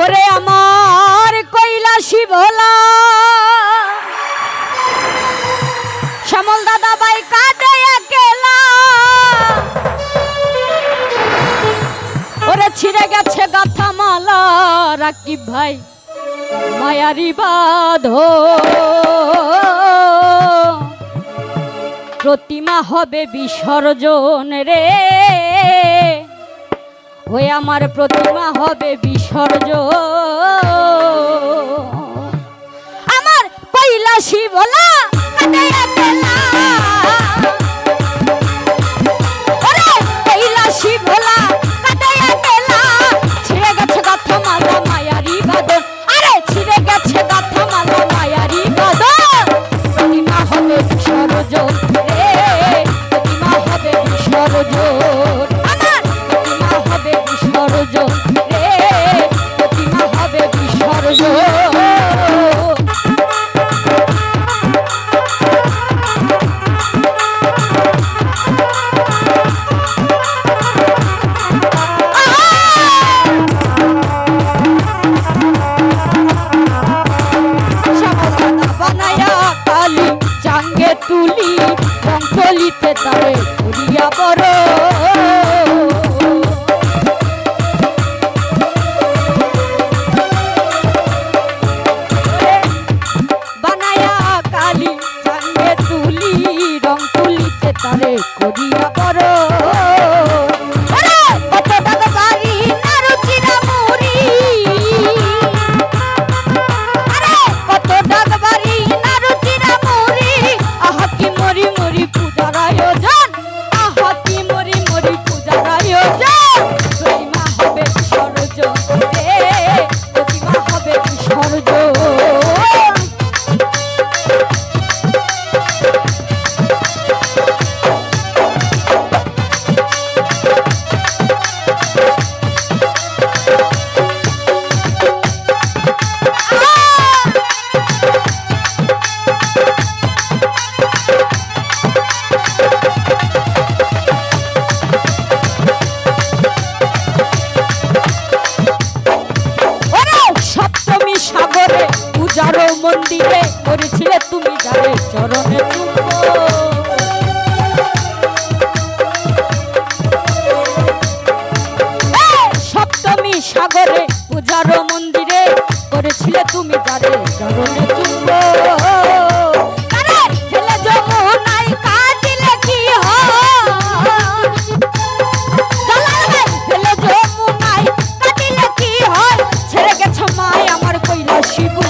ওরে আমার কৈলাসী ভোলা। শ্যামল দাদা ভাই কাঁদে একেলা। ওরে ছিঁড়ে গেছে গাথা মালা রাকিব ভাই, মায়ারি বাধ। প্রতিমা হবে বিসর্জন রে। হয়ে আমার প্রতিমা হবে বিসর্জ আমার পৈলা শিবলা করো। বানায়া কালি তুলি রং তুলিতে তারে করি। মন্দিরে করেছিলে তুমি যাবে চরণে চুম্বন সাগরে পূজার মন্দিরে করেছিলে তুমি যারে চরণে চুম্ব। শিবু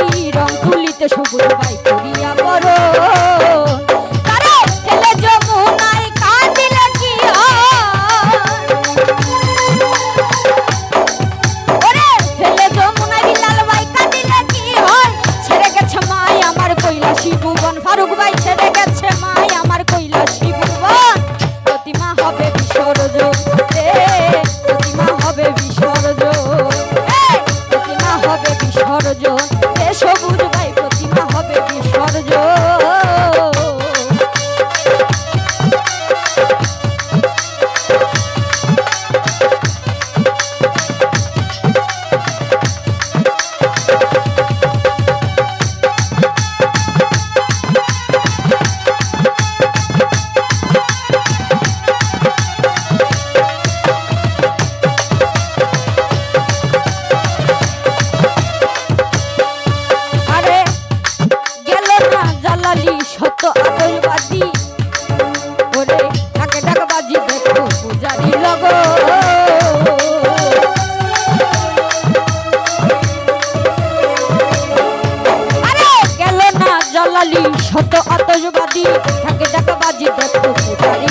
করি রং তুলিতে সবুজ বাই করিয়া বড়। দালালি শত আতসবাদী থাকে টাকা বাজি দেখো